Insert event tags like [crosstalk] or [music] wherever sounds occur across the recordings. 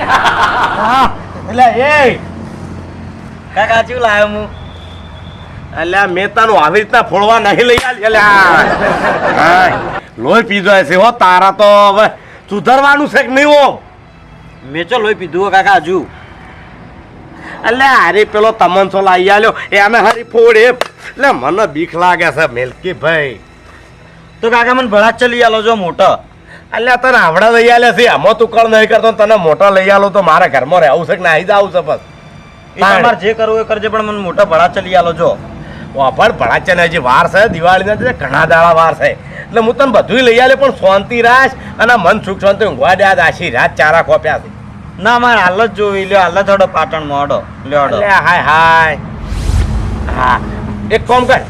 હા એટલે એ. કાકા શું લાવ્યો હું? અલ્યા મેં તને આવી રીતના ફોડવા નહીં લઈ આવ્યા લોહી પીધો હશે હો તારા તો હવે સુધરવાનું છે કે નહીં હો? મેં ચો લોહી પીધું કાકા હજુ. અલ્યા હારી પેલો તમનસો લાવી આલ્યો. એને હારી ફોડે. એટલે મને બીક લાગે છે મેલકી ભાઈ તો કાકા મને ભળા ચલી આલો જો મોટો. અલ્યા તને આવડા લઈ આવ્યા છે. આમાં તું કળ નહીં કરતો તને મોટા લઈ આલો તો મારા ઘરમાં રહેવું છે કે ના આવી જાવું છે બસ. તમારે જે કરવું એ કરજે પણ મને મોટા ભળા ચલી આલો જો. વાપર ભડાચે ને હજી વાર છે. દિવાળીના છે ઘણા દાડા વાર છે. એટલે હું તને બધું લઈ આલે પણ શાંતિ રાખ અને મન સુખ શાંતિ ઊંઘવા દે. આશી રાત ચારા ખોપ્યા છે. ના મારે હાલ જ જોવી. લ્યો હાલ જ હડો પાટણમાં હડો. લ્યો હડો. હાય હાય. હા. એક કામ કર.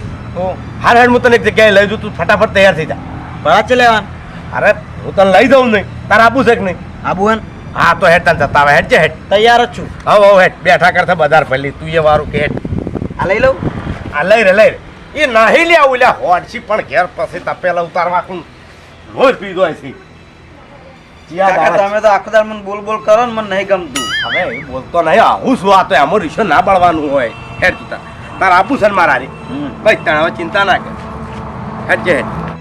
હાર હેડ હું તને એક જગ્યાએ લઈ જઉં તું ફટાફટ તૈયાર થઈ જા. ભળા ચલે આવાન અરે હું તને લઈ દઉં નહીં. તારે આબુ છે કે નહીં? આબુ હે હા તો હેડ તને જતા આવે. હેડ છે હેડ. તૈયાર જ છું. હવ હવ હેડ. બેઠા કરતા બધાર ફેલી તું એ વારું કે હેડ. આ લઈ લઉં? આ લઈ રે લઈ રે. એ નાહી લે આવું લ્યા હોડસી પણ ઘેર પછી તપેલા ઉતારવા કું રોજ પીધો છે તમે તો આખો દાડ મને બોલ બોલ કરો ને મને નહીં ગમતું. હવે બોલતો નહીં. આવું શું આ તો એમાં રિશો ના બળવાનું હોય. હેડ તું તાર. આપું છે ને મારા ભાઈ. હવે ચિંતા ના કર. હેડ જે હેડ.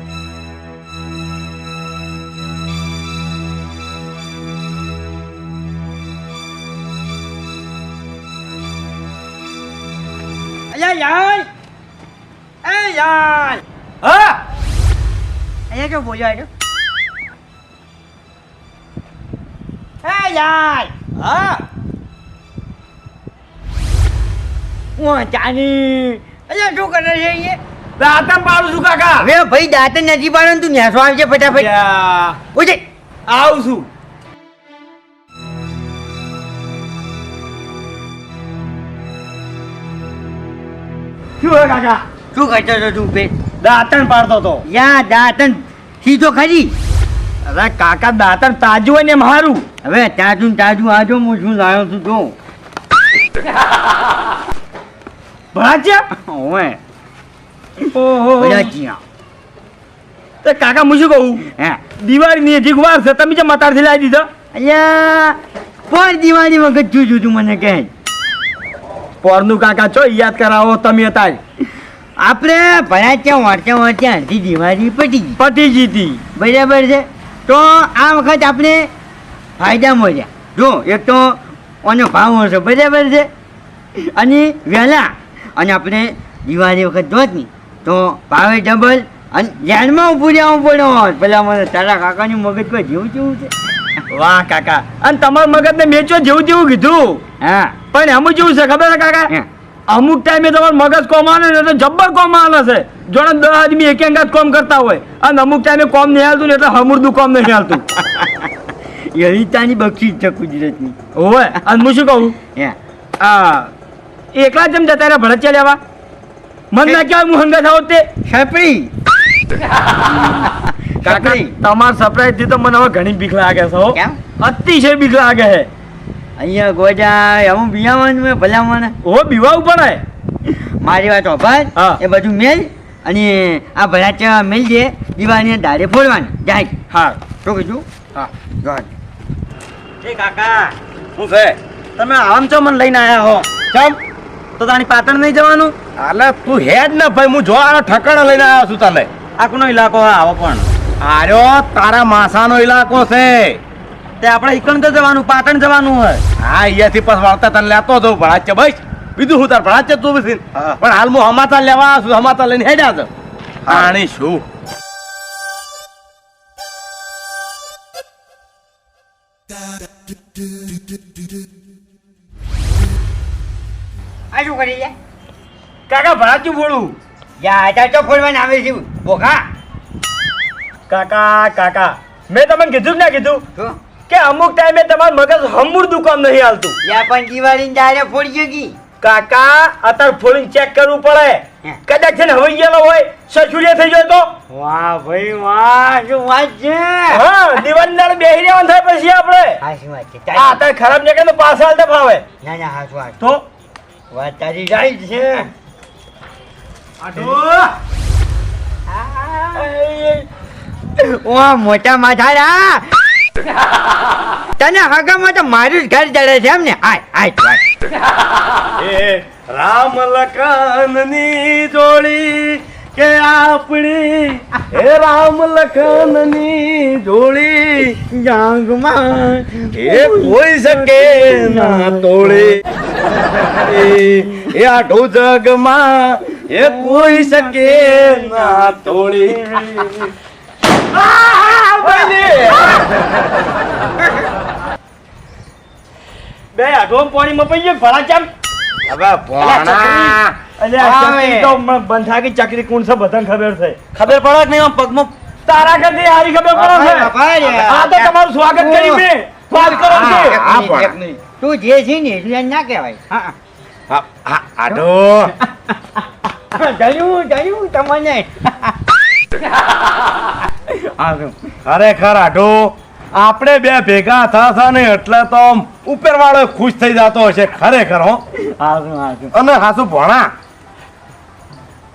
યાર. હા? અહીંયા જો બોલ્યો આવ્યો એ યાર. હા? હું ચાની. અલ્યા શું કરે છે એ દાતમ પાડું છું કાકા? હવે ભાઈ દાંત નથી પાડો તું નેસો આવજે ફટાફટ. ઓજે આવું છું. શું કાકા? શું કરતો હતો તું બે દાંતણ પાડતો હતો. યા દાંતણ. સીધો ખરી. અરે કાકા દાંતણ તાજું હોય ને મારું હવે તાજું તાજું આજો હું શું લાવ્યો છું તો? ભણાચ્યા ઓએ ઓહો. તે કાકા હું શું કહું? હે. દિવાળી ની હજી વાર છે તમે જે મતારથી લાવી દીધો. અલ્યા પણ દિવાળી વખત છું તું મને કહે? પોરનું કાકા છો યાદ કરાવો તમે હતા આપણે ભરાચ્યા વાંચતા વાંચતા અડધી દિવાળી પટી ગઈ પતિ જીતી બરાબર છે? તો આ વખત આપણે ફાયદા મળ્યા. જો એક તો આનો ભાવ હશે બરાબર છે? અને વહેલા અને આપણે દિવાળી વખત જોત નહીં તો ભાવે ડબલ અને ધ્યાનમાં ઊભું રહેવું પડે પેલા મને તારા કાકાનું મગજ કોઈ જેવું જેવું છે. વાહ કાકા. અને તમારા મગજને મેચો જેવું જેવું કીધું? હા. પણ એમ જેવું છે ખબર છે કાકા. અમુક ટાઈમે તમારું મગજ કોમ આવે ને એટલે જબ્બર કોમ આવે છે. જોડે દસ આદમી એક અંગાત કોમ કરતા હોય. અને અમુક ટાઈમે કોમ નહીં હાલતું ને [laughs] એટલે હમુરદું કોમ નહીં હાલતું એવી તાની બક્ષી છે કુદરતની. હોય અને હું શું કહું? હા. આ એકલા જેમ જતા રહ્યા ભડચ્યા લેવા? મન ના કહેવાય હું હંગા થાવ તે. છપરી કાકા તમાર સરપ્રાઈઝથી તો મને હવે ઘણી બીક લાગે છે હો. અતિશય બીક લાગે છે. અહીંયા ગોજા હું બિયાવાનું મેં ભલામણ ઓ બિવાવું પડે મારી વાત ઓભાર હા. એ બધું મેલ અને આ ભરાચા મેલ દે દિવાળીને દાડે ફોડવાની. જાય. હા. શું કીધું? હા. ગોડ એ કાકા શું છે. તમે આમ છો મને લઈને આવ્યા હો. ચમ? તો તાણી પાટણ નહીં જવાનું? આલે તું હેડ ને ભાઈ હું જો આ ઠકાણા લઈને આવ્યો છું તને. આખનો ઇલાકો આવો પણ. આર્યો તારા માસાનો ઇલાકો છે. તે આપણે ઈકણ જવાનું પાટણ જવાનું હોય. હા અહીંયાથી પછી વાળતા તને લેતો હતો ભણા છે બસ. બીજું હું તાર ભણાચ્ય તું બી પણ હાલ હું હમાતા લેવા છું હમાતા લઈને હેડ્યા છે. આણી શું? આ શું કરી લે કાકા ભણાચ્યું બોલું? યા આટા તો આવે છે. બોખા કાકા કાકા. મેં તમને કીધું ને ના કીધું. શું? કે અમુક ટાઈમે તમારું મગજ હમુર દુકાન નહીં હાલતું. યા પણ દિવાળીને ડાયરે ફોડી ગઈ કાકા અત્યારે ફોડીને ચેક કરવું પડે. કદાચ છે ને હવાઈ ગયેલો હોય સસુરિયા થઈ જાય તો? વાહ ભાઈ વાહ શું વાત છે? હા દિવાળી બેહી રહેવાનું થાય પછી આપણે. હા શું વાત છે? આ અત્યારે ખરાબ નીકળે તો પાછા હાલતા ફાવે. ના ના હા શું વાત તો? વાત તારી રાઈટ છે. ઓ મોટા માથાડા [laughs] તને હગામાં તો મારું જ ઘર ચડે છે એમ ને આય આય આય. [laughs] એ રામ લખનની જોડી કે આપણી એ રામ લખનની જોડી જાંગમાં એ કોઈ શકે ના તોડે એ આઠો જગમાં એ કોઈ શકે ના તોડે! બે અઢોમ પાણીમાં પડી ગયો ભલા ચમ. હવે ભોણા ચકરી. બંધાકી ચકરી કોણ છે બધાને ખબર છે. ખબર પડે નહીં આમ પગમાં તારા કરતી હારી ખબર પડે છે. આ તો તમારું સ્વાગત કરી મેં. વાત કરો હા, છે. તું જે છે ને એટલું ના કહેવાય. હા. હા, જયું જયું તમને? ખરેખર આઢો આપણે બે ભેગા થશે ને એટલે તો ઉપર વાળો ખુશ થઈ જતો હશે ખરેખર હો. અને હાસુ ભોણા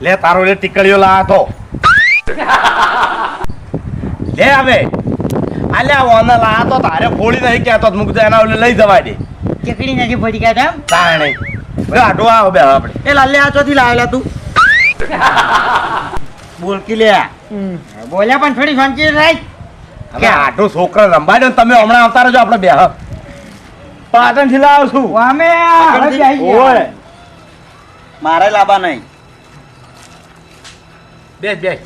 લે તારો લે ટીકડીઓ લા તો. લે હવે આલ્યા ઓને લા તો તારે ફોડી નહીં કહેતો તો મૂકજો એના ઓલે લઈ જવા દે. ચકડી નથી ફોડી તેમ તાણે. આઢો આવો બે આપણે. એ લાલે આ ચોથી લાવેલા તું. બોલકી લે. બોલ્યા પણ થોડી શાંતિ રાખ કે આઢો છોકરો લંબાઈ દો તમે હમણાં આવતા રહેજો આપણે બે પાટણથી લાવ છું. અમે. ઓય. મારે લાવવા નહીં. બેસ બેસ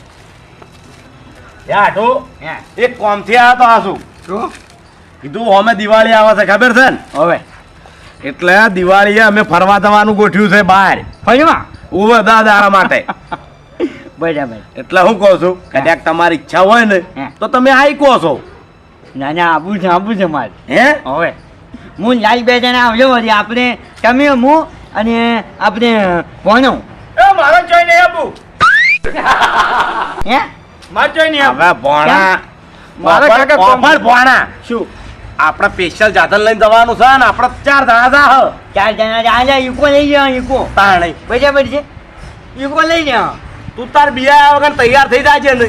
હે, એક કોમથી આવ્યો તો આસુ શું? કીધું અમે દિવાળી આવે છે ખબર છે ને? હવે. એટલે દિવાળીએ અમે ફરવા જવાનું ગોઠવ્યું છે બહાર. ફરીમાં? ઉવે દાદા માટે. [laughs] બરાબર. એટલે હું કહું છું કદાચ તમારી ઈચ્છા હોય ને તો તમે આઈ કહો છો. ના ના આબુ છે આબુ છે મારે. હે? હવે હું લાઈ બે જણા આવજો વળી આપણે તમે હું અને આપણે ભણો. એ મારો જોઈ નહીં આપું હે? મારો જોઈ નહીં હવે ભણા. મારા કાકા કોફર ભણા. શું? આપણે સ્પેશિયલ જાધન લઈને જવાનું છે ને આપણે ચાર જણા જા ચાર જણા જા ઈકો લઈ જાઓ ઈકો. તાણે. બરાબર છે? ઈકો લઈ જાઓ તું તાર બિયા વગર તૈયાર થઈ જાય છે ને.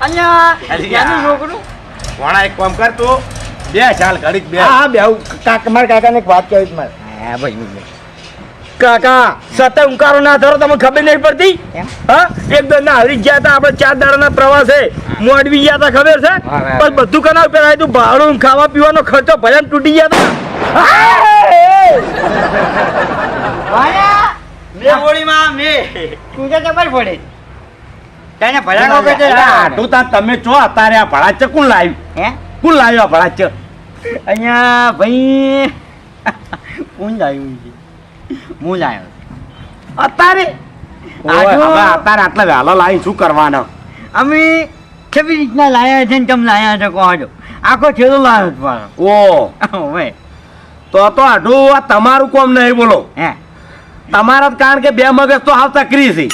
અલ્યા અલી નાનું આ. છોકરું. ભોણા એક કામ કર તું. બે ચાલ ઘડીક બે. હા હા બે કાકા મારા કાકાને એક વાત કહી મારે. હા ભાઈ કાકા સતે ઉંકારો ના થયો તમને ખબર નહીં પડતી? હા એકદમ ના હરી ગયા હતા આપણે ચાર દાડાના પ્રવાસે. મોડવી ગયા હતા ખબર છે. પણ બધું કના પેલા તું ભાડું ખાવા પીવાનો ખર્ચો ભજન તૂટી ગયા આયા હતા હોળીમાં મે તું તો પડે તને તમે છો અત્યારે આ ભળાચ કોણ લાવ્યું હે? કોણ લાવ્યું આ ભળાચ અહીંયા ભાઈ કોણ લાવ્યું છે? હું લાવ્યો અત્યારે? આટલું- અત્યારે આટલા વહેલા લાવી શું કરવાના? અમે કેવી રીતના લાયા છે ને તમે લાયા છો કહો છો આખો છેલ્લો લાવ્યો છે ઓ. હવે તો તો આઢું આ તમારું કોમ નહીં બોલો. હે? તમારા કારણ કે બે મગજ તો હાવ તકરી છે.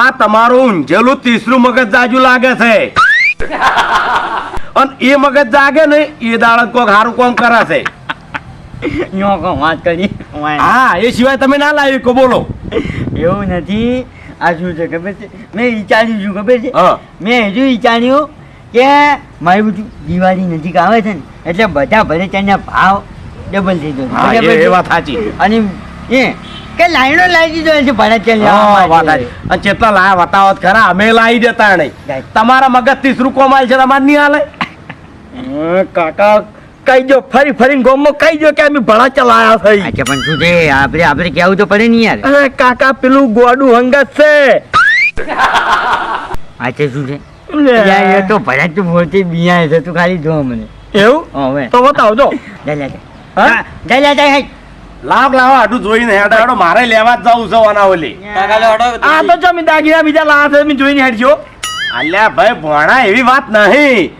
આ તમારું ઊંઝેલું તીસરું મગજ જાજુ લાગે છે. અને એ મગજ જાગે ને એ દાળ કોક સારું કોમ કરે છે. હા એ સિવાય તમે ના લાવી કો બોલો. એવું નથી. આ શું છે ખબર છે? મેં વિચાર્યું છું ખબર છે? મેં હજુ વિચાર્યું કે મારી બધું દિવાળી નજીક આવે છે ને એટલે બધા ભલે તેના ભાવ ડબલ થઈ જશે? એ વાત સાચી. અને એ કે લાઈનો લાવી દીધો છે ભણે ચાલ હા, વાત સાચી. અને કેટલા લાયા વતાવત ખરા અમે લાવી દેતા નહીં. તમારા મગજ ત્રીસરું કોમાલ છે તમારે નહીં હાલે? કાકા કહી દો ફરી ફરીને ગોમ કહી દો કે અમે ભણા ચલાયા થઈ અચ્છા પણ શું છે? આપણે આપણે કેવું તો પડે નહીં યાર. અરે કાકા પેલું ગોડું હંગત છે. આજે શું છે. યાર એ તો ભરત તું મોટી બિયા છે તું ખાલી જો મને. એવું? હવે. તો બતાવજો. દલ્યા હા? દલ્યા દલ્યા હે લાવ લાવો આટલું જોઈને હેડો હેડો મારે લેવા જ જવું છે ઓના ઓલી આ તો જમી દાગીના બીજા લાયા છે જોઈને હેડજો. અલ્યા ભાઈ ભણા એવી વાત નહીં.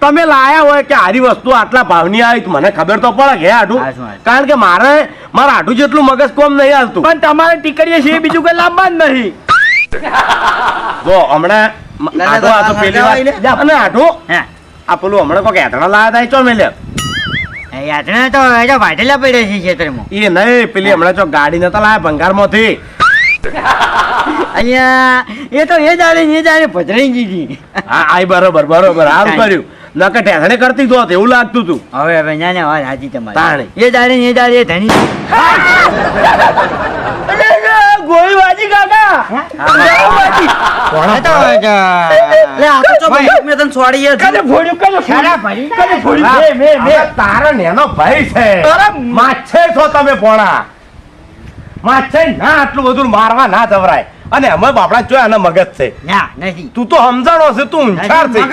તમે લાયા હોય કે આરી વસ્તુ આટલા ભાવની આવી મને ખબર તો પડે કે આટું. કારણ કે મારે મારા આટું જેટલું મગજ કોમ નહીં હાલતું. પણ તમારે ટીકડીએ છે બીજું કઈ લાંબા જ નહીં. [laughs] જો હમણાં આટો આટો પેલી વાત. અને આટું આ પેલું હમણાં કોઈ એતણા લાયા તા ચો મેલ્યા યાત્રા તો એ તો વાટેલા પડ્યા છે ખેતરમાં. એ નહીં પેલી હમણાં જો ગાડી નતા લાયા ભંગારમાંથી. અહીંયા એ તો એ જાણે ને એ જાણે ભજરાઈ ગઈ હા આ બરોબર બરોબર આમ કર્યું. નકર ટેસણે કરતી તો એવું લાગતું તું. હવે હવે ના ના વાત સાચી તમારી. એ ને એ દાડે ધણી. ગોળી વાજી કાકા. આ તો, લે આ તો ભાઈ. મેં તને છોડી યાર કદે ફોડ્યું કદે શાળા ભરી કદે ફોડ્યું મે મે મે તારો નેનો ભાઈ છે. અરે માછે છો તમે પોણા. માછે ના આટલું બધું મારવા ના જવરાય. અને અમે બાપડા જોયા આના મગજ છે. ના નથી. તું તો સમજાણો છે તું ઊંચાર છે. હું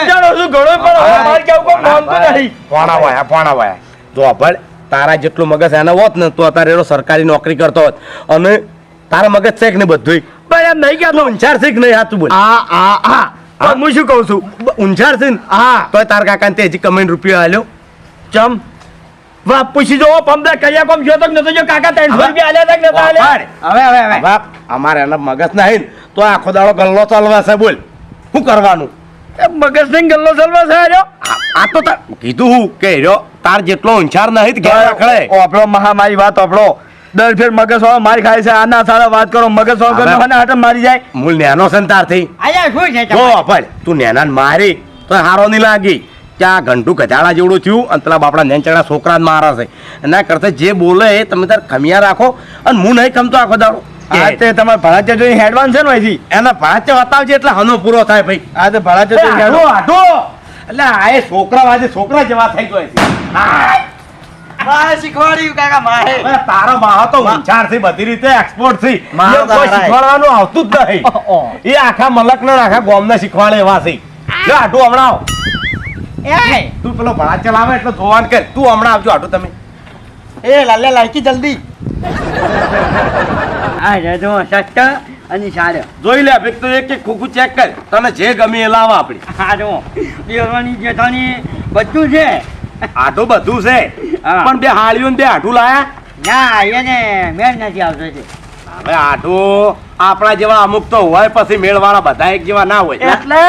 સમજાણો છું ઘણો પણ હવે કેવું કોઈ માનતું નથી. પોણા વાયા પોણા વાયા. જો ભળ તારા જેટલું મગજ એને હોત ને તો અત્યારે એનો સરકારી નોકરી કરતો હોત. અને તારા મગજ છે કે નહીં બધું પણ એમ નહીં તું ઊંચાર છે કે નહીં હાથું બોલ. આ આ આ. હા. હું શું કહું છું? ઊંચાર છે ને હા. તો તારા કાકાને તે હજી કમેન્ટ રૂપિયો આલ્યો. ચમ. વાહ પૂછી જો પંદર કયા કોમ જો તો નતો જો કાકા 300 રૂપિયા આલ્યા તક કે નતા આલ્યા? હવે હવે હવે. બાપ અમારે એના મગજ નહીં તો આખો દાડો ગલ્લો ચાલવા છે બોલ. શું કરવાનું? એ મગજ નહીં ગલ્લો ચાલવા છે આર્યો આ આ તો કીધું હું કે રહ્યો તાર જેટલો ઊંચાર નહીં તો ઘેર રખડે. આપણો મહામારી વાત આપણો. દર ફેર મગજ વાળો મારી ખાય છે આના સારા વાત કરો મગજ વાળો કરો મને હાટમ મારી જાય. મૂળ નેનો સંતાર થઈ. આયા શું છે જો અપલ તું નેના મારી તો હારો નહીં લાગી. ત્યાં ઘંટુ ગધાડા જેવડું થયું અને પેલા બાપડા નેનચડા છોકરા જ મારા છે. એના કરતા જે બોલે એ તમે તાર ખમિયા રાખો અને હું નહીં ખમતો આખો દાડો. આ તે તમારે ભણાચે જોઈ હેડવાન છે ને અહીંથી? એના ભાચે બતાવજે એટલે હનો પૂરો થાય ભાઈ. આ તે ભણાચે જોઈ હેડો. એટલે આ એ છોકરા વાજે છોકરા જેવા થઈ ગયો છે. હા. મારે શીખવાડ્યું કાકા મારે. તારો માહો તો ઊંચાર છે બધી રીતે એક્સપોર્ટ છે માહો એ કોઈ શીખવાડવાનું આવતું જ નહીં. એ આખા મલક ને આખા ગોમને શીખવાડે એવા છે. જો આટું હમણાં એ! તું પેલો ભણા ચલાવે એટલે જોવાન કર. તું હમણાં આવજો આટું તમે. એ લાલે લાયકી જલ્દી. આ સસ્ત અને સારો. જોઈ લે ભીખ તો એક એક ખોખું ચેક કર. તને જે ગમે એ લાવા આપણી. સારો દેવાની જેઠાની બધું છે. આટું બધું છે. પણ બે હાળીઓ બે આટું લાયા? ના એને મેળ નથી આવતો છે હવે આઠું આપણા જેવા અમુક તો હોય પછી મેળવાળા બધા એક જેવા ના હોય. એટલે?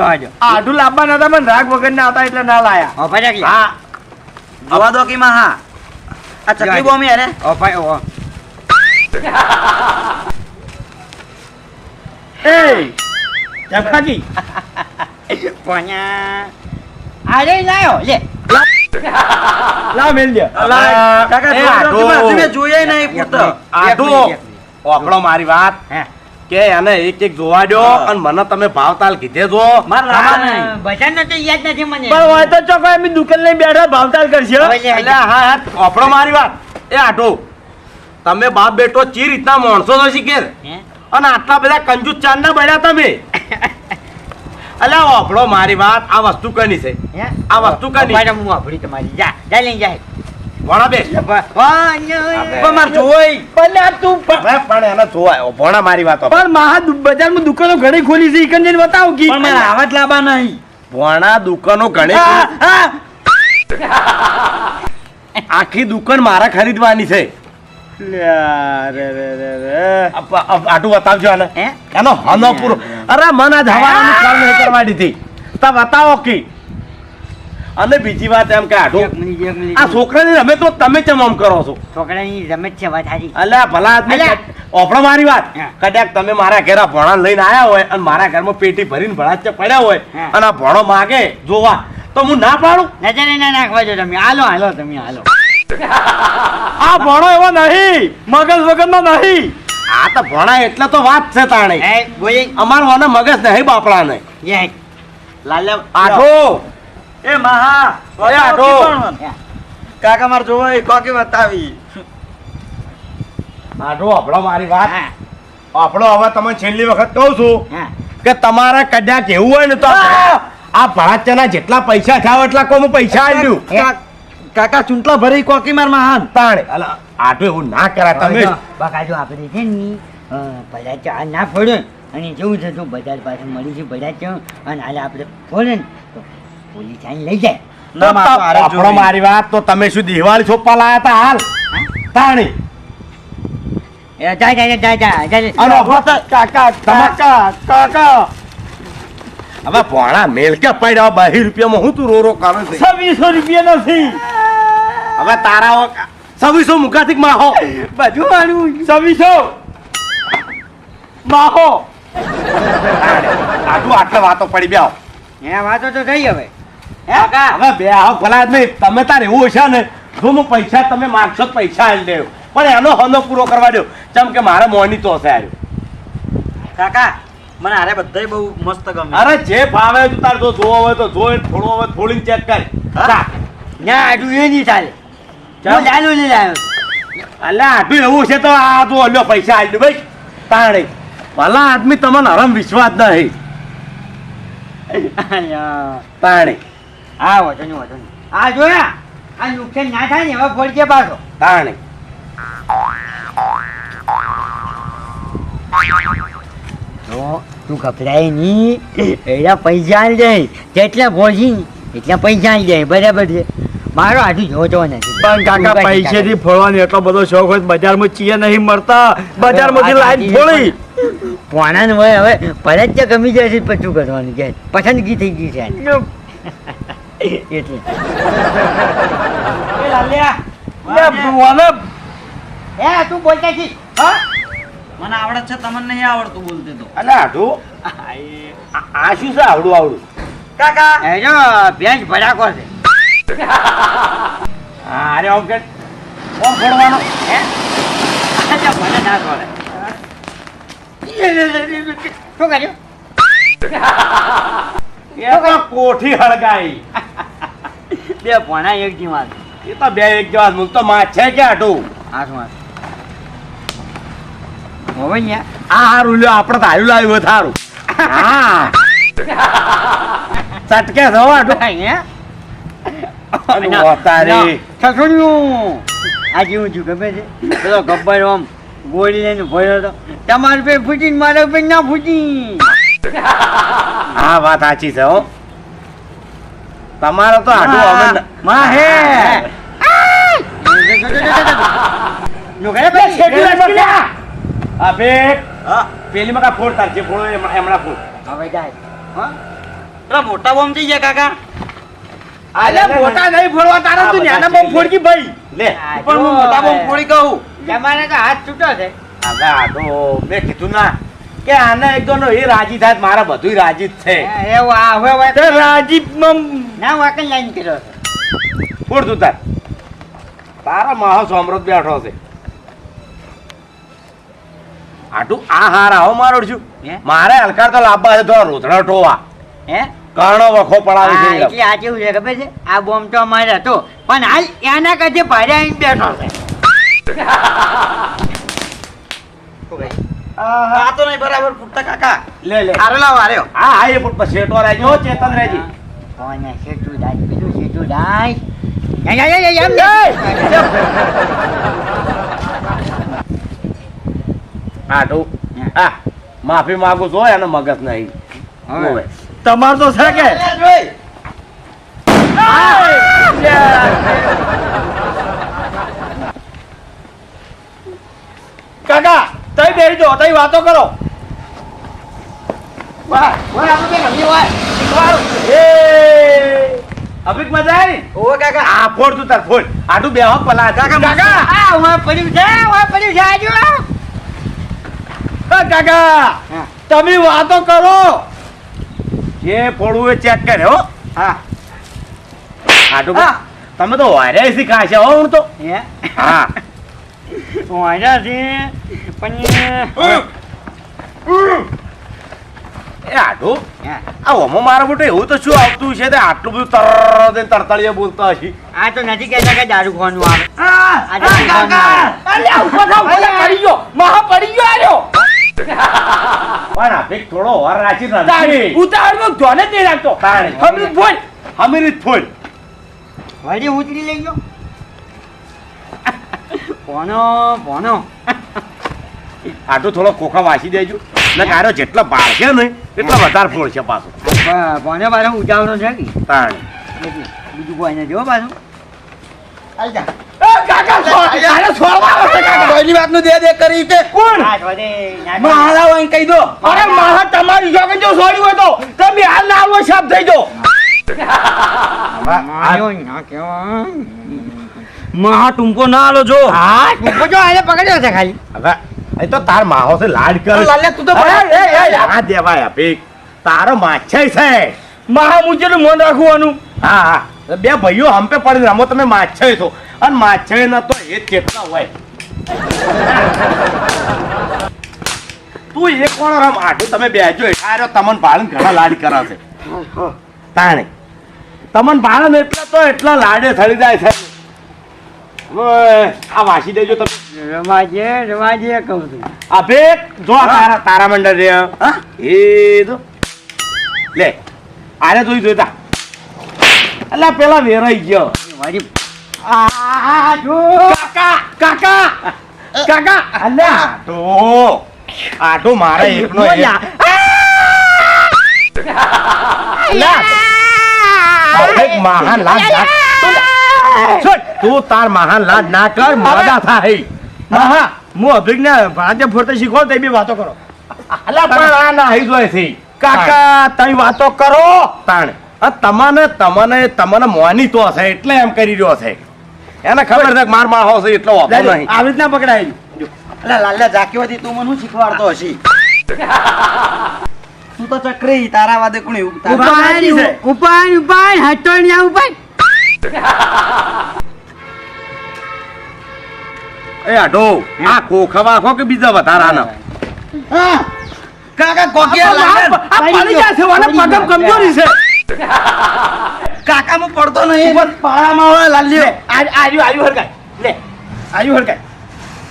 આઠું આઢું લાંબા પણ રાગ વગર ના હતા એટલે ના લાયા. હા હવા દો કીમાં હા. આ ચકલી બોમી અરે. ઓ ઓ [laughs] એ! ચપકાજી [laughs] પો 냐 અરે લાયો લે. મેલ દે. કાકા જોઈએ નહીં પૂરતો. મારી વાત. હે. કે એને એક એક જોવા દો અને મને તમે ભાવતાલ કીધે જો. માર રામા નહીં. બધાને તો યાદ નથી મને. પણ હોય તો ચોકો એમ દુકાન લઈને બેઠા ભાવતાલ કરશે એટલે હા હા. આપણો મારી વાત. એ આટો તમે બાપ બેટો ચી રીતના માણસો તો શીખે અને આટલા બધા કંજૂસ ચાંદના બન્યા તમે? [laughs] અલ્યા આપણો મારી વાત આ વસ્તુ કની છે? આ વસ્તુ કની? મેડમ હું વાપરી તમારી. જા જા લઈ જાય ભણા બે. માર જોઈ પણ તું પણ એને જોવાય. ભણા મારી વાત. પણ મહા બજારમાં દુકાનો ઘણી ખોલી છે ઈકન જઈને બતાવ કી પણ મારા આવાજ લાંબા નહીં. ભણા દુકાનો ઘણી આખી દુકાન મારા ખરીદવાની છે. આટું બતાવજો આને. એનો હનો પૂરો અરે મને આજ હવારનું કામ નહીં કરવા દીધી. તા બતાવો કી. અને બીજી વાત એમ કે આ છોકરાની રમે તો તમે કેમ આમ કરો છો? છોકરાની રમત છે વાત સારી અલ્યા ભલા આદમી ઓફળો મારી વાત. કદાચ તમે મારા ઘરે ભણા લઈને આયા હોય અને મારા ઘરમાં પેટી ભરીને ભણા પડ્યા હોય અને આ ભણો માગે જોવા. તો હું ના પાડું? નજરે ના નાખવા જો તમે. હાલો હાલો તમે હાલો. [laughs] આ ભણો એવો નહીં મગજ વગરનો નહીં. આ તો ભણા એટલે તો વાત છે તાણે. અમારો આને મગજ નહીં બાપડા નહીં યે લાલે આઠો એ મહા એ આઠો. કાકા માર જોવો એ કોકી બતાવી આઠો આપણો મારી વાત. આપણો હવે તમે છેલ્લી વખત કહું છું કે તમારે કદાચ એવું હોય ને તો આ- આ જેટલા પૈસા થાય એટલા કોમ પૈસા આલ્યું. હે? કાકા ચૂંટલા ભરી કોકી માર મહાન. તાણે. અલા, આટો એવું ના કરા તમે બકા જો આપણે છે ને બધા ચા ના ફોડે અને જેવું છે તો બજાર પાસે મળી છે બધા ચા. અને હાલે આપણે ફોડે ને તો પોલીસ આઈને લઈ જાય. આપણો મારી વાત તો તમે શું દિવાળી છોપવા લાયા હતા હાલ. તાણે. જાય જાય જાય જાય જાય કાકા કાકા કાકા કાકા. હવે ભોણા મેલ કે પડ્યા બાહી રૂપિયામાં હું તું રો રો કરે છે? છવ્વીસો રૂપિયા નથી. હવે તારા છવ્વીસો મુખાથી માહો. બધું માનું છવ્વીસો માહો. આટલું આટલે વાતો પડી બે આવો એ વાતો તો થઈ હવે. હે? હવે બે આવો ભલા નહીં. તમે તાર એવું હશે ને જો હું પૈસા તમે માગશો પૈસા આવી દેવ પણ એનો હનો પૂરો કરવા દો. ચમ કે મારે મોની તો હશે આવ્યો કાકા મને આરે બધાય બહુ મસ્ત ગમે. અરે જે ભાવે તું તાર જો જોવો હોય તો જો થોડો હવે થોડીને ચેક કર? ના આજુ એ નહીં ચાલ. હું લાલુ લઈ આવ્યો અલ્યા આટલું એવું છે તો આ તું લ્યો પૈસા આલી દો ભાઈ. તાણે. ભલા આદમી તમને હરમ વિશ્વાસ નહીં. અલ્યા. તાણે. આ વાંધો નહીં વાંધો નહીં. આ જોયા આ નુકસાન ના થાય ને હવે ફોડજે પાછો. તાણે. તો તું ગભરાય નહીં. એટલા પૈસા આલી દે. જેટલા ભોજી એટલા પૈસા આલી દે. બરાબર છે? મારો આટલું જોતો નથી પણ કાકા પૈસેથી ફોડવાનો એટલો બધો શોખ હોય બજારમાં ચીએ નહીં મળતા. બજારમાંથી લાઈન ફોડી પોણાનું હોય હવે પરત જ ગમી જાય છે પછી શું કરવાનું કે? પસંદગી થઈ ગઈ છે. એટલે. એ તું બોલતા છી મને આવડે છે તમને નહીં આવડતું બોલતે તો. અલે આટલું આ આ શું છે આવડું આવડું કાકા. એ જો ભેંસ ભડાકો છે. હા અરે ઓમ કે ઓમ ફોડવાનો હે? અચ્છા, મને ના ખોલે. શું કર્યું? એ તો કોઠી હળગાઈ. બે ભણા એક જીવા એ તો બે એક જવા મૂક તો માં છે કે આટું હાથમાં હવે ને આ હારું લ્યો આપણે તો આવ્યું લાવ્યું થારું [laughs] હા. ચટકે થવા આટું વતારી. સસુડિયું આજે હું છું ગમે છે. પેલો ગબ્બર આમ ગોળી લઈને ભર્યો હતો. તમારે પે ફૂટી મારું પે ના ફૂટી હા વાત સાચી છે હો. તમારો તો આટું અમે માં હે. નુકરે ભાઈ શેઠી લટકી આ બે પેલી માં કા ફોડ તાર જે ફોડ એમણા ફોડ. હવે જાય. હા? પેલા મોટા બોમ થઈ ગયા કાકા. અરે મોટા નહીં ફોડવા તારા તું નાના બોમ્બ ફોડકી ભાઈ. લે. પણ હું મોટા બોમ્બ ફોડી કહું. તમારે તો હાથ છૂટો છે. આગા તો મેં કીધું ના કે આને એક દોનો એ રાજી થાય મારા બધું રાજી જ છે. એવું આ હવે હવે તે રાજીવમાં ના વાકન લાઈન કર્યો છે. ફોડ તું તાર. તારા માહો સમૃદ્ધ બેઠો છે. આટું આ હાર આવો મારો છું. મારે હલકાર તો લાભા છે તો રોતડા ટોવા. હે? કર્ણો વખો પડાવે છે એટલે આ કેવું છે ખબર છે? આ બોમ્બ તો અમારે હતો. પણ હાલ એના કાંઠે ભારે આવીને બેઠો છે. [laughs] આ તો નહીં બરાબર ફૂટતા કાકા. લે લે. આરે લાવ હાર્યો. હા હા એ પણ શેઠો રહેજો ચેતન રહેજી કોને શેઠું દાય બીજું શેઠું દાય યા, યા, યા, યા, એમ નહીં. [laughs] આટું. હા. માફી માંગુ છો એનો મગજ નહીં. હવે. તમાર તો છે કે? કાકા તઈ બેહી જો તઈ વાતો કરો. વાહ, વાહ, આપણે બે ગમી એ અભિક મજા આવી? ઓ કાકા. આ ફોડ તું તાર ફોડ. આટું બે હક પલા કાકા! કાકા આ, વાહ, પડ્યું છે, વાહ, પડ્યું છે, આજો. કાકા તમે વાતો કરો. જે ફોડવું એ ચેક કરે હો. હા, આટું હા. તમે તો વારે શીખાશે હો હું તો. હે? હા. વાંધા છે, પણ એ આટું આ ઓમો મારા મોટે એવું તો શું આવતું છે? તે આટલું બધું તરત ને તરતળીએ બોલતો હશે. આ તો નથી કહેતા કે દારૂ ખોવાનું આવે. આ દારૂ ખોવાનું આવે. અલ્યા ઊભો થાવ, પડી ગયો. મહા પડી ગયો આર્યો [laughs] પણ અભિક થોડો વાર રાખી નથી. ઉતાવળમાં ધ્યાન જ નહીં રાખતો. હમણાં બોલ હમીરી જ ફોડ ઉતરી લઈ ગયો. ભણો ભણો આટલું થોડો કોખા વાસી દેજો. ને કારો જેટલો બાળશે ને એટલો વધારે ફોડ છે પાછો. પોને પાછો ઉજાવરો છે કે? તાણી. બીજું કોઈ જો પાછું. હાલ જા. કોઈની વાતનું દે દે કરી તે કોણ? આ છોડે, ના છોડે. મહાલા હોય કહી દો. અરે મહા તમારી જોગન જો છોડ્યું હોય તો તમે હાલ ના આવો સાફ થઈ જાઓ માર્યો ના કહેવાય. મહા ટૂંકો ના આલો જો. હા ટૂંકો જો આને પકડ્યો છે ખાલી. હવે એ તો તાર માહો છે લાડ કર. લાલે તું તો એ, એ, એ, આ દેવાય અભિક તારો માછાઈ છે. મહા મુજેનું મન રાખવાનું. હા હા. બે ભાઈઓ હંપે પડી રમો તમે માછાઈ છો. અને માછાઈ ન તો એ કેટલા હોય. તું એક કોણ રમ? આટું તમે બેજો. આરો તમને ભાળન ઘણા લાડ કરાશે તાણે. તમને ભાળન એટલે તો એટલા લાડે થડી જાય છે. આ વાસી દેજો તમે. રમાજે રમાજે કહું છું. અબે જો તારા તારા મંડળ રે. હા? એ જો. લે આરે જોઈ જોઈતા એટલે પેલા વેરાઈ ગયો. મારી આ જો કાકા કાકા કાકા. અલ્યા. તો આટો મારા એકનો એક. એક મહાન લાડ ના તું તાર મહાન લાડ ના કર મોડા થાય. મહા. હું અભિજ્ઞ ભાજપ ફરતે શીખો તો બી વાતો કરો. અલા પણ આ ના હઈ જોય છે. કાકા તમે વાતો કરો. તાણ. તમને તમને તમને મોની તો હશે એટલે એમ કરી રહ્યો છે એને ખબર છે માર માર માહો એટલો વાતો નહીં. આવી રીતના પકડાય અલા લાલ્યા જાક્યો હતી તું મને શું શીખવાડતો હશી? તું તો ચક્રી તારા વાદે કોણ ઉપાય ઉપાય ઉપાડ હટો ન્યા ઉપાય. એ આઢો આ કોખા ખો કે બીજા વધારાના? કાકા કોકિયા લાગે આ પડી જશે વાને પગમ કમજોરી છે. કાકા હું પડતો નહીં. પણ પાળામાં હોય લાલ્યો આજ આયુ આયુ હરકાય લે આયુ હરકાય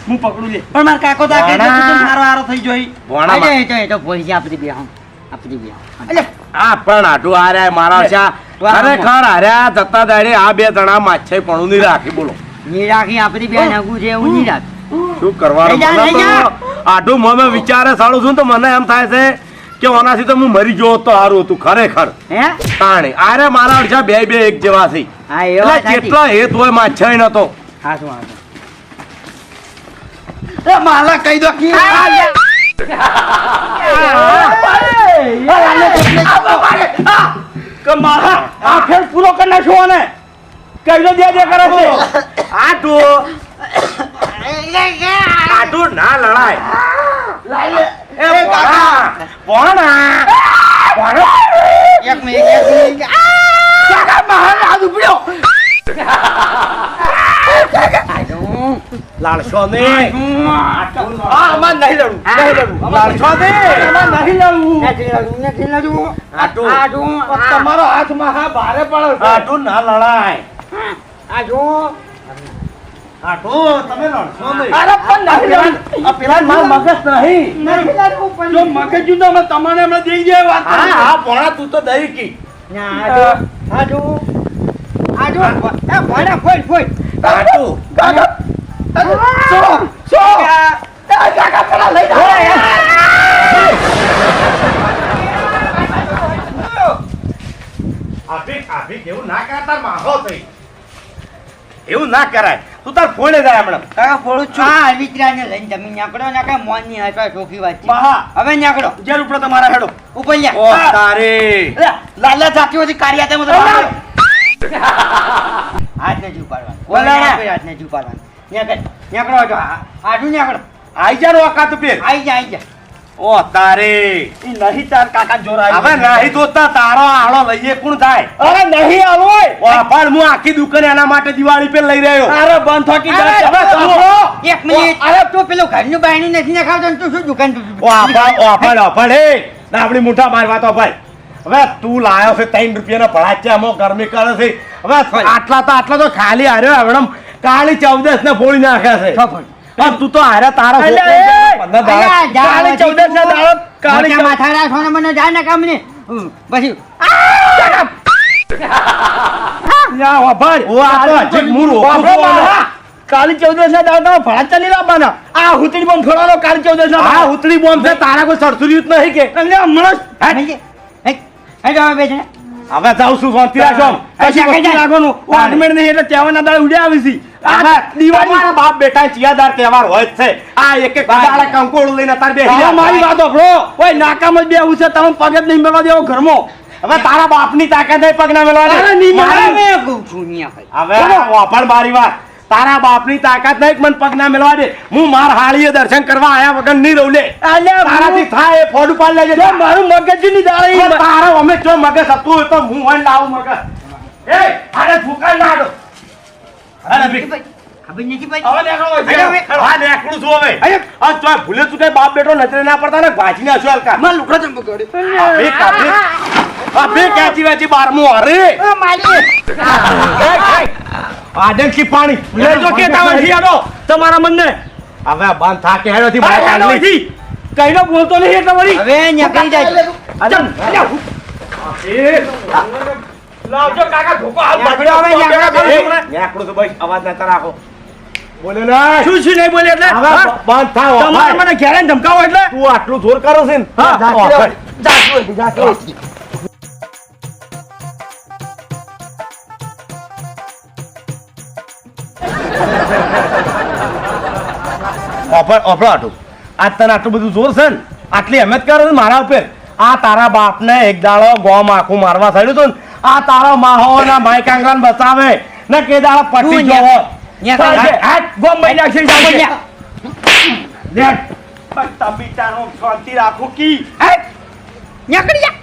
હું પકડું લે. પણ મારા કાકો તો ભણા. તો મારો આરો થઈ જોઈ અરે એ તો એ તો આપડી આપણી આપડી આપણી એટલે આ પણ આટુ હાર્યા મારા છે ખરેખર હાર્યા. જતા દાડે આ બે જણા માછે પણ ની રાખી બોલો. ની રાખી આપડી બે નાગું છે હું ની રાખ. શું કરવાનું? આટુ મમે વિચારે સારું છું તો મને એમ થાય છે કે ઓનાથી તો હું મરી ગયો તો સારું હતું ખરેખર. હે? તાણે આરે મારા અડધા બે બે એક જેવા છે હા એવા સાચી. કેટલો હેત હોય માછાઈ નતો. હા એ માલા કહી દો કે કે મારા આ ફેર પૂરો કરી નાખ્યો ને કઈલો દે દે કરે છે. આઢું આઢું ના લડાય. એ ભોણા ભોણા એક મિનિટ એક મિનિટ. કાકા મહાન ઉપડ્યો. લાલશો ને? અમાર નહીં લડવું નહીં લડવું. લાલશો ને? અમાર નહીં લડવું. નથી લડવું નથી લડવું. આઢું આડું તમારો હાથમાં હા ભારે પડે આટું ના લડાય. આડું આઢું તમે લડશો ને અરે પણ નહીં આ પેલા માર મગજ નહીં. પણ જો મગજ જુદો અમે તમને હમણાં દઈ જાય વાત હા હા ભોણા તું તો દઈ કી ના આડું આડું આડું એ ભણા ફોડ ફોડ આઢું કાકા સો સો કાકા પેલા લઈ જાઓ આભિક આભિક એવું ના કરાય તાર માહો થઈ. એવું ના કરાય. તું તાર ફોડે જાય હમણાં. કાકા ફોડું છું. આ વિતરાને લઈને તમે નીકળો ના કાંઈ મોનની હાથમાં ચોખી વાત છે. હવે નીકળો. જેલ ઉપર તમારા હેડો. ઉપર ઓ તારે. લાલા જાક્યો હતી કાર્યા તેમ તો હાથ ને ઉપાડવા બોલો ને. હાથ નથી ઉપાડવા નીકળ નીકળો તો આ- આડું નીકળો. આઈ જા અકાત પેર આઈ જા આઈ જા. ઓ તારે. ઈ નહીં તાર કાકા જોરાય. હવે નહીં જોતા તારો આળો લઈએ કોણ થાય અરે નહીં આવો ઓ પણ હું આખી દુકાન એના માટે દિવાળી પર લઈ રહ્યો. અરે બંધ થાકી જાય. હવે તો- સાંભળો. એક મિનિટ. અરે તું પેલું ઘરનું બાયણું નથી નખાવતો તું શું દુકાન ઓ આપા ઓ આપણ આપણ એ ના આપણી મોટા મારવા તો ભાઈ. હવે તું લાયો છે ત્રણ રૂપિયાના ભળાચ્યામાં ગરમી કરે છે. હવે આટલા તો આટલા તો ખાલી હાર્યો હવે કાળી ચૌદસ ને ફોડી નાખે છે હવે તું તો હારે તારા પછી ચૌદસ ના દાડો. કાળી માથા રાખો ને મને જાય ને કામ ને પછી. કાળી ચૌદસ ના. દાડો ભડાચા લાવવાના. આ હુતડી બોમ્બ છોડવાનો ના આ છે તારા કોઈ સરસુર્યું જ નહીં કે. હમણાં હે? હે હે જો બેઠે હવે જાઉં છું શાંતિ રાખો કશી વસ્તુ રાખવાનું. ઓર્નામેન્ટ નહીં એટલે તહેવારના દાડે ઉડ્યા આવી છે. આ દિવાળી તમારા બાપ બેટા ચિયાદાર તહેવાર હોય છે. આ એક એક દાડા કંકોળું લઈને તાર બે મારી વાત સાંભળો. ઓય નાકામાં જ બેહવું છે. તમે પગ જ નહીં મેળવા દેવો ઘરમાં. હવે તારા બાપની તાકાત નહીં મારી- મેળવે. નહીં હવે વાપર મારી વાત. તારા બાપની તાકાત નહીં મને પગ ના મેળવા દે. હું માર હાળીએ દર્શન કરવા આયા વગર નહીં રહું લે. તારાથી થાય એ ફોડ ઉપાડ લેજે. મારું મગજની દાળ તારા અમે જો મગજ હતું હોય તો હું હોય લાવું મગજ. એ અરે ફૂકા ના દો અરે ખબર નથી હવે હા છું હવે. આ ભૂલે ચૂકે બાપ બેટો નજરે ના પડતા ને ભાજીને હશું હલકા. કાપી બે કાચી બારમું અરે આદમ કી પાણી. લેજો કે તાવા આડો તમારા મનને. હવે આ બંધ થા કે હેડો બહાર કાઢ લી. કઈનો બોલતો નહીં એટલે વળી હવે નીકળી જાય? એ, લાવજો કાકા ધોકો હાલ બગડ્યો હવે, નેકડું તો ભાઈ અવાજ ના તરાખો બોલે ના શું શું નહીં બોલે એટલે? હવે હા? બંધ થાવ તમારે મને ઘેરે ધમકાવો એટલે? તું આટલું જોર કરો છે ને. હા, હા, ઓફર ઓફર આટલું આજ તને આટલું બધું જોર છે ને? આટલી હેમત કરે મારા ઉપર. આ તારા બાપને એક દાડો ગોમ આખું મારવા થયું હતું ને. આ તારા માહો ના માઈ કાંગરાને બચાવે. ને કે દાડો પટી તું ગયો ન્યા- ન્યા ગોમ બની નાખશે, લેટ. પણ શાંતિ રાખો કી. હે? નીકળી જા.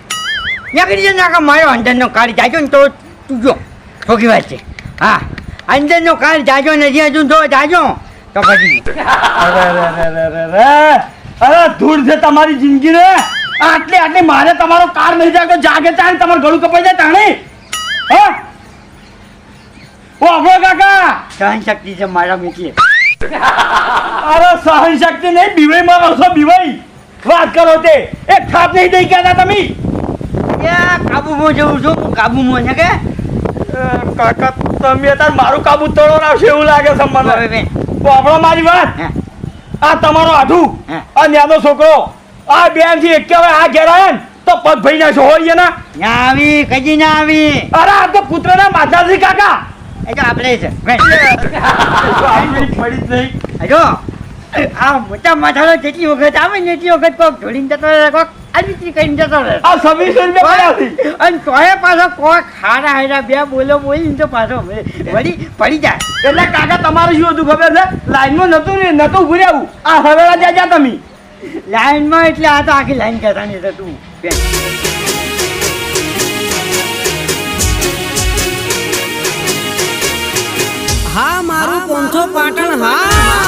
નીકળી જા નાકા મારો અંદરનો કાર્ડ જાજો ને તો તું જો. ખોટી વાત છે હા. અંદરનો કાર્ડ જાજો નથી હજુ તો જાજો. તો પછી. અરે ધૂળ છે તમારી જિંદગી રે આટલી આટલી મારે તમારો કાર નહીં જાય તો જાગે ચાલે તમારું ગળું કપાઈ જાય તાણી. હા? ઓ આપણો કાકા. સહન શક્તિ છે મારા મૂકીએ અરે સહન શક્તિ નહીં બીવાઈ માં આવશો બીવાઈ. વાત કરો તે. એક થાપ નહીં દઈ ગયા તમે. કાબુમાં જવું છું કાબુમાં છે કે? કાકા તમે તાર મારું કાબુ તળો આવશે એવું લાગે છે મને આપણો મારી વાત. આ તમારો આધુ આ ન્યાનો છોકરો આ બેનથી એક આ ઘેર આવે ને તો પગ ભાઈ ના હોય ના ના આવી કદી ના આવી અરે આ તો પુત્ર પુત્રના માતાજી કાકા એ તો આપણે છે પડી જ નહીં જો આ મોટા માથાનો જેટલી વખત આવે ને એટલી વખત કોક ઢોળીને જતો રહે કોક આદિત્રી કરીને જતો રહે. આ છવ્વીસો રૂપિયા અને તોય પાછો કોક ખાડા હાડા બે બોલો બોલીને તો પાછો વળી પડી જાય. એટલે કાકા તમારું શું હતું ખબર છે? લાઈનમાં નતું ને નતું ઉભું રહેવું આ હવેળા જ્યાં જ્યાં તમે. લાઈનમાં એટલે આ તો આખી લાઈન કરતા નહીં તું હા મારું પોંથો પાટણ હા.